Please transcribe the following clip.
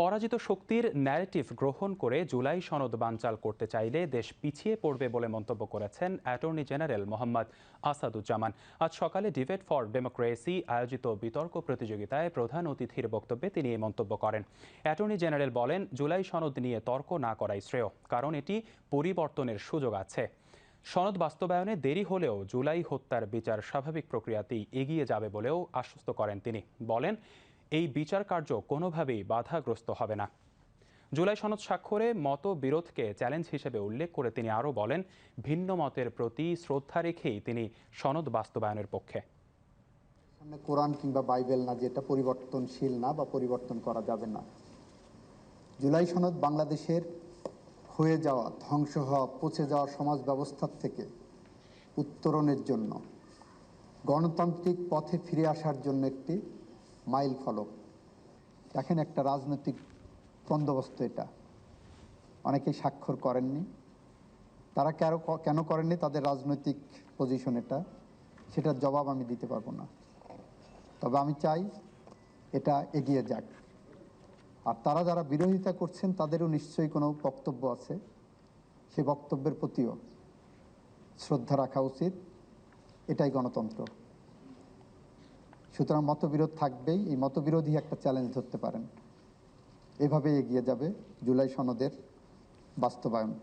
পরাজিত শক্তির ন্যারেটিভ গ্রহণ করে জুলাই সনদ বানচাল করতে চাইলে দেশ পিছিয়ে পড়বে বলে মন্তব্য করেছেন অ্যাটর্নি জেনারেল মোহাম্মদ আসাদুজ্জামান। আজ সকালে ডিবেট ফর ডেমোক্রেসি আয়োজিত বিতর্ক প্রতিযোগিতায় প্রধান অতিথির বক্তব্যে তিনি এই মন্তব্য করেন। অ্যাটর্নি জেনারেল বলেন, জুলাই সনদ নিয়ে তর্ক না করাই শ্রেয়, কারণ এটি পরিবর্তনের সুযোগ আছে। সনদ বাস্তবায়নে দেরি হলেও জুলাই হত্যার বিচার স্বাভাবিক প্রক্রিয়াতেই এগিয়ে যাবে বলেও আশ্বস্ত করেন তিনি। বলেন এই বিচার কার্য কোনোভাবেই বাধাগ্রস্ত হবে না। জুলাই সনদ স্বাক্ষরে মতবিরোধকে চ্যালেঞ্জ হিসেবে উল্লেখ করে তিনি আরও বলেন, ভিন্ন মতের প্রতি শ্রদ্ধা রেখেই তিনি সনদ বাস্তবায়নের পক্ষে। কোরআন কিংবা বাইবেল না যেটা পরিবর্তনশীল না বা পরিবর্তন করা যাবে না। জুলাই সনদ বাংলাদেশের হয়ে যাওয়া, ধ্বংস হওয়া, পচে যাওয়া সমাজ ব্যবস্থার থেকে উত্তরণের জন্য, গণতান্ত্রিক পথে ফিরে আসার জন্য একটি মাইল ফলক। দেখেন একটা রাজনৈতিক বন্দোবস্ত এটা। অনেকে স্বাক্ষর করেননি। তারা কেন কেন করেননি তাদের রাজনৈতিক পজিশন এটা? সেটার জবাব আমি দিতে পারব না। তবে আমি চাই এটা এগিয়ে যাক। আর তারা যারা বিরোধিতা করছেন তাদেরও নিশ্চয়ই কোনো বক্তব্য আছে। সে বক্তব্যের প্রতিও শ্রদ্ধা রাখা উচিত। এটাই গণতন্ত্র। সুতরাং মতবিরোধ থাকবেই, এই মতবিরোধী একটা চ্যালেঞ্জ ধরতে পারেন। এভাবে এগিয়ে যাবে জুলাই সনদের বাস্তবায়ন।